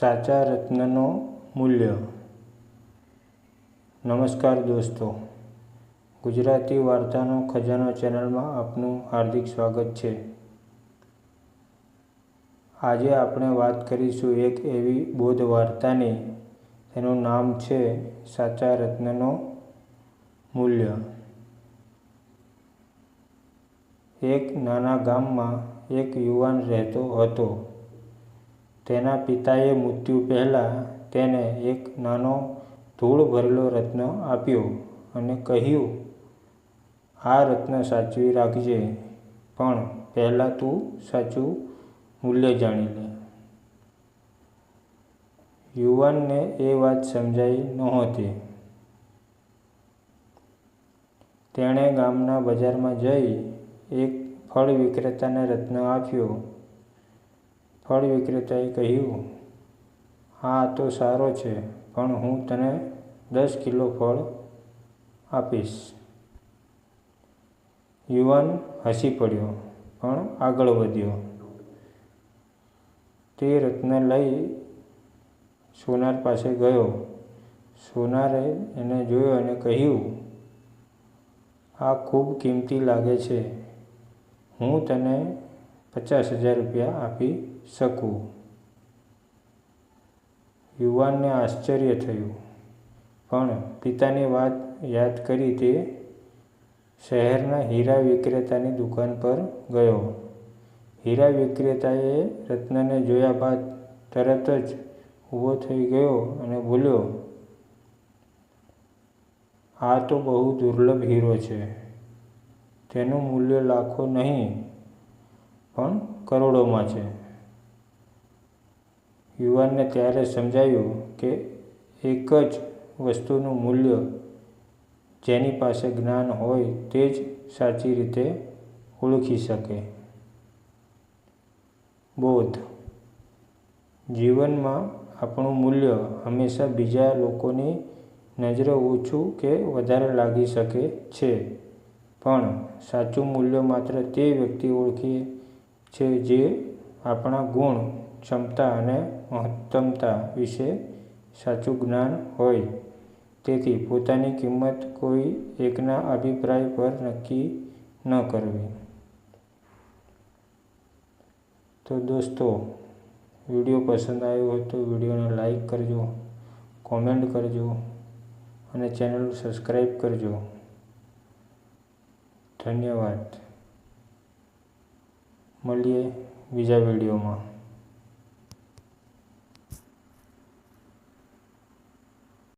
સાચા રત્નનો મૂલ્ય. નમસ્કાર દોસ્તો. ગુજરાતી વાર્તાનો ખજાનો ચેનલમાં આપનું હાર્દિક સ્વાગત છે. આજે આપણે વાત કરીશું એક એવી બૌદ્ધ વાર્તાની તેનું નામ છે સાચા રત્નનો મૂલ્ય. એક નાના ગામમાં એક યુવાન રહેતો હતો. તેના પિતાએ મૃત્યુ પહેલાં તેને એક નાનો ધૂળ ભરેલો રત્ન આપ્યો અને કહ્યું, આ રત્ન સાચવી રાખજે, પણ પહેલાં તું સાચું મૂલ્ય જાણી લે. યુવાનને એ વાત સમજાઈ નહોતી. તેણે ગામના બજારમાં જઈ એક ફળ વિક્રેતાને રત્ન આપ્યો. ફળ વિક્રેતાએ કહ્યું, હા, તો સારો છે, પણ હું તને દસ કિલો ફળ આપીશ. યુવાન હસી પડ્યો, પણ આગળ વધ્યો. તે રત્ન લઈ સોનાર પાસે ગયો. સોનારે એને જોયો અને કહ્યું, આ ખૂબ કિંમતી લાગે છે. હું તને પચાસ હજાર રૂપિયા આપી શકું. યુવાનને આશ્ચર્ય થયું. પણ પિતાની વાત યાદ કરી તે શહેરના હીરા વિક્રેતાની દુકાન પર ગયો. હીરા વિક્રેતાએ રત્નને જોયા બાદ તરત જ ઊભો થઈ ગયો અને બોલ્યો, આ તો બહુ દુર્લભ હીરો છે. તેનું મૂલ્ય લાખો નહીં. પણ કરોડોમાં છે. યુવાનને ત્યારે સમજાયું કે એક જ વસ્તુનું મૂલ્ય જેની પાસે જ્ઞાન હોય તે જ સાચી રીતે ઓળખી શકે. બોધ. જીવનમાં આપણું મૂલ્ય હંમેશા બીજા લોકોની નજરે ઓછું કે વધારે લાગી શકે છે. પણ સાચું મૂલ્ય માત્ર તે વ્યક્તિ ઓળખે છે જે આપણા ગુણ, ક્ષમતા અને મહત્તમતા વિશે સાચું જ્ઞાન હોય. તેથી પોતાની કિંમત કોઈ એકના અભિપ્રાય પર નક્કી ન કરવી. તો દોસ્તો, વીડિયો પસંદ આવ્યો હોય તો વિડીયોને લાઈક કરજો, કોમેન્ટ કરજો અને ચેનલ સબસ્ક્રાઈબ કરજો. ધન્યવાદ. મળીએ બીજા વિડીયોમાં.